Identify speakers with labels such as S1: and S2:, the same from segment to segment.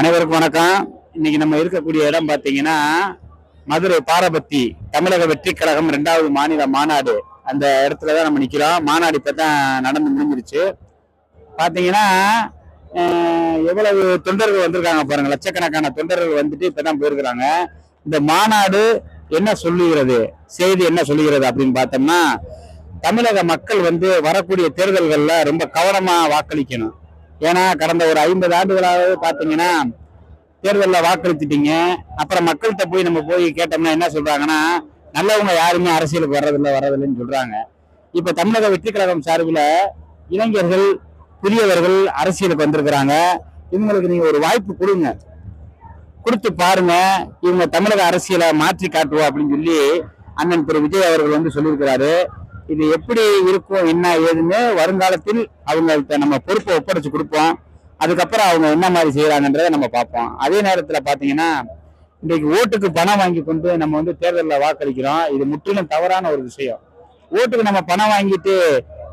S1: அனைவருக்கும் வணக்கம். இன்னைக்கு நம்ம இருக்கக்கூடிய இடம் பார்த்தீங்கன்னா மதுரை பாரபத்தி தமிழக வெற்றி கழகம் ரெண்டாவது மாநில மாநாடு. அந்த இடத்துல தான் நம்ம நிற்கிறோம் மாநாடு இப்போ தான் நடந்து முடிஞ்சிருச்சு. பார்த்தீங்கன்னா எவ்வளவு தொண்டர்கள் வந்திருக்காங்க பாருங்க. லட்சக்கணக்கான தொண்டர்கள் வந்துட்டு இப்போ தான் போயிருக்கிறாங்க. இந்த மாநாடு என்ன சொல்லுகிறது? செய்தி என்ன சொல்லுகிறது அப்படின்னு பார்த்தோம்னா தமிழக மக்கள் வந்து வரக்கூடிய தேர்தல்களில் ரொம்ப கவனமாக வாக்களிக்கணும். ஏன்னா கடந்த ஒரு ஐம்பது ஆண்டுகளாவது பார்த்தீங்கன்னா தேர்தலில் வாக்களித்துட்டீங்க அப்புறம் மக்கள்கிட்ட போய் நம்ம போய் கேட்டோம்னா என்ன சொல்கிறாங்கன்னா நல்லவங்க யாருமே அரசியலுக்கு வர்றதில்ல வர்றதில்லைன்னு சொல்கிறாங்க இப்போ தமிழக வெற்றி கழகம் சார்பில் இளைஞர்கள் புதியவர்கள் அரசியலுக்கு வந்திருக்கிறாங்க. இவங்களுக்கு நீங்கள் ஒரு வாய்ப்பு கொடுங்க. கொடுத்து பாருங்க இவங்க தமிழக அரசியலை மாற்றி காட்டுவோம் அப்படின்னு சொல்லி அண்ணன் திரு விஜய் அவர்கள் வந்து சொல்லியிருக்கிறாரு. இது எப்படி இருக்கும் என்ன ஏதுன்னு வருங்காலத்தில் அவங்கள்ட்ட நம்ம பொறுப்பை ஒப்படைச்சு கொடுப்போம். அதுக்கப்புறம் அவங்க என்ன மாதிரி செய்யறாங்கன்றதை நம்ம பார்ப்போம். அதே நேரத்தில் பார்த்தீங்கன்னா இன்றைக்கு ஓட்டுக்கு பணம் வாங்கி கொண்டு நம்ம வந்து தேர்தலில் வாக்களிக்கிறோம். இது முற்றிலும் தவறான ஒரு விஷயம். ஓட்டுக்கு நம்ம பணம் வாங்கிட்டு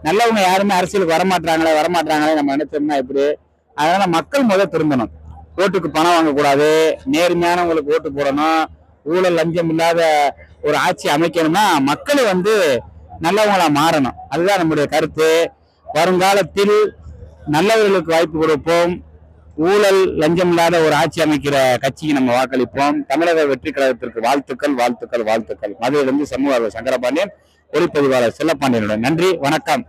S1: நல்லவங்க யாருமே அரசியலுக்கு வரமாட்டாங்களே வரமாட்டாங்களே நம்ம நினைச்சோம்னா எப்படி? அதனால மக்கள் முதல் திருந்தணும். ஓட்டுக்கு பணம் வாங்கக்கூடாது. நேர்மையானவங்களுக்கு ஓட்டு போடணும். ஊழல் லஞ்சம் இல்லாத ஒரு ஆட்சி அமைக்கணும்னா மக்கள் வந்து நல்லவங்களா மாறணும். அதுதான் நம்முடைய கருத்து. வருங்காலத்தில் நல்லவர்களுக்கு வாய்ப்பு கொடுப்போம். ஊழல் லஞ்சம் இல்லாத ஒரு ஆட்சி அமைக்கிற கட்சிக்கு நம்ம வாக்களிப்போம். தமிழக வெற்றி கழகத்திற்கு வாழ்த்துக்கள் வாழ்த்துக்கள் வாழ்த்துக்கள். மதுரையிலிருந்து சமூக சங்கரபாண்டியன் ஒளிப்பதிவாளர் செல்லப்பாண்டியனுடன். நன்றி வணக்கம்.